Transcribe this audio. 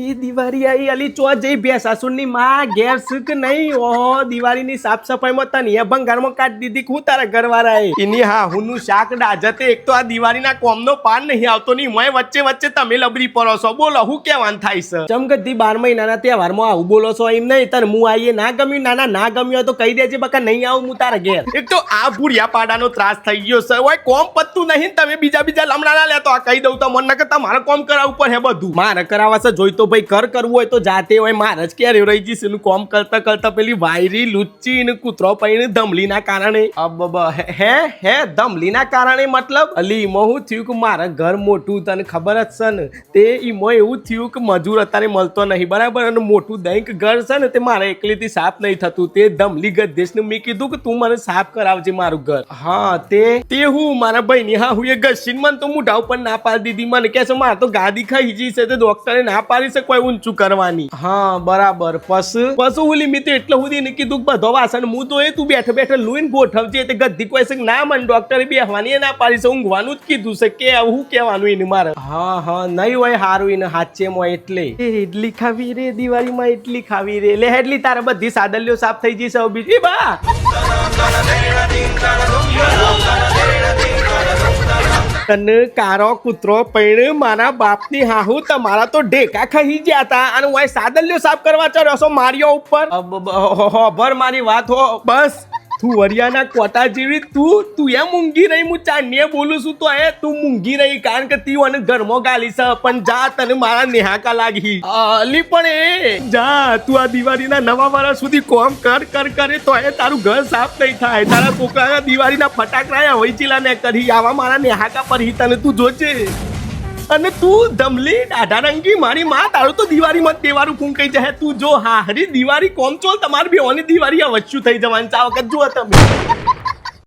એ દિવાળી આઈ અલી ચો જઈ ભેસાસુરની માં ઘેર સુખ નહીં ઓહો દિવાળીની સાફ સફાઈમાં તને એ ભંગારમાં કાઢ દીધી કે હું તારા ઘરવાળાએ એની હા હુંનું શાક ડાજતે એક તો આ દિવાળીના કોમનો પાન નહીં આવતો નહીં મોય વચ્ચે વચ્ચે તમે લબરી પડો છો. બોલો હું કેવાન થાય છે? ચમકતી બાર મહિનાના તહેવારમાં આવું બોલો છો એમ નહીં તને હું આવીએ ના ગમ્યું નાના ના ગમ્યું તો કહી દેજે બકા નહીં આવું હું તારા ઘેર. એક તો આ ભૂરિયા પાડાનો ત્રાસ થઈ ગયો છે. ઓય કોમ પત્તું નહીં તમે બીજા બીજા લમડાના લેતો આ કહી દઉં તો મન ના કરતા મારે કોમ કરાવવું પડે બધું. મારે કરાવવા છે જોઈ તો ભાઈ કર કરવું હોય તો જાતે હોય. મારે જ ક્યારે રહી જઈશ એનું કોમ કરતા કરતા પેલી વાયરી લુચ્ચી ને કૂતરો પૈને ધમલીના કારણે. અબબ, હે- હે ધમલીના કારણે મતલબ? અલી ઈમો હું થયું કે મારા ઘર મોટું તને ખબર જ છે ને? તે ઈમો એવું થયું કે મજૂર અત્યારે મળતો નહીં બરાબર? અને મોટું દૈંક ઘર છે ને તે મારે એકલીથી સાફ નહીં થતું. તે ધમલી ને મેં કીધું કે તું મને સાફ કરાવજે મારું ઘર. હા તે તે હું મારા ભાઈની હા હું એ ગસીન મને તો મોઢા ઉપર ના પાડી દીધી. મને કહે છે મારે તો ગાદી ખાઈ જઈશ તે ડોક્ટરે ના પાડી છે કોઈ ઊંચું કરવાની? હા બરાબર. પસ પશુ હું મિત્ર એટલે સુધી ને કીધું કે બધો વાસણ હું તો એ તું બેઠે બેઠે લોહીને ગોઠવજે. તે ગદ્દી કોઈ છે ના મન ડોક્ટરે બેહવાની ના પાડી છે ઊંઘવાનું જ કીધું છે કે હું કહેવાનું એને મારે. હા હા નહીં હોય હારું એને હાચે હોય એટલે. ઇડલી ખાવી રે દિવાળીમાં ઇડલી ખાવી રે. લે હેડલી તારે બધી સાદલ્યો સાફ થઈ જશે બીજી બા! તને કારો કૂતરો પૈણ મારા બાપની હાહુ તમારા તો ઢેકા ખાઈ ગયા હતા અને હું સાદલ્યો સાફ કરવા ચડ્યો છો માર્યો ઉપર. હો, ભર મારી વાત હો. બસ. તું વરિયાના કોટા જેવી, તું તું એમ મૂંગી રહી, હું ચાંદીએ બોલું છું, તો એ તું મૂંગી રહી, કારણ કે તી અને ઘરમાં ગાલી છે, પણ જા તને મારા નેહાકા લાગી. અલી પણ એ. જા, તું આ દિવાળીના નવા વર્ષ સુધી કોમ કર કર, કરે, તો એ તારું ઘર સાફ નહીં થાય. તારા છોકરાના દિવાળીના ફટાકડા હોય ચીલા ને કરી, આવા મારા નેહાકા પર હી તને તું જોજે. અને તું ધમલી દાઢા રંગી મારી માં તારું તો દિવાળીમાં તહેવારું ફૂંકાઈ જાય. તું જો, હા, હરી, દિવાળી કોમ ચોલ, તમારે બી ઓની દિવાળી આ થઈ જવાની ચા વખત જુઓ તમે.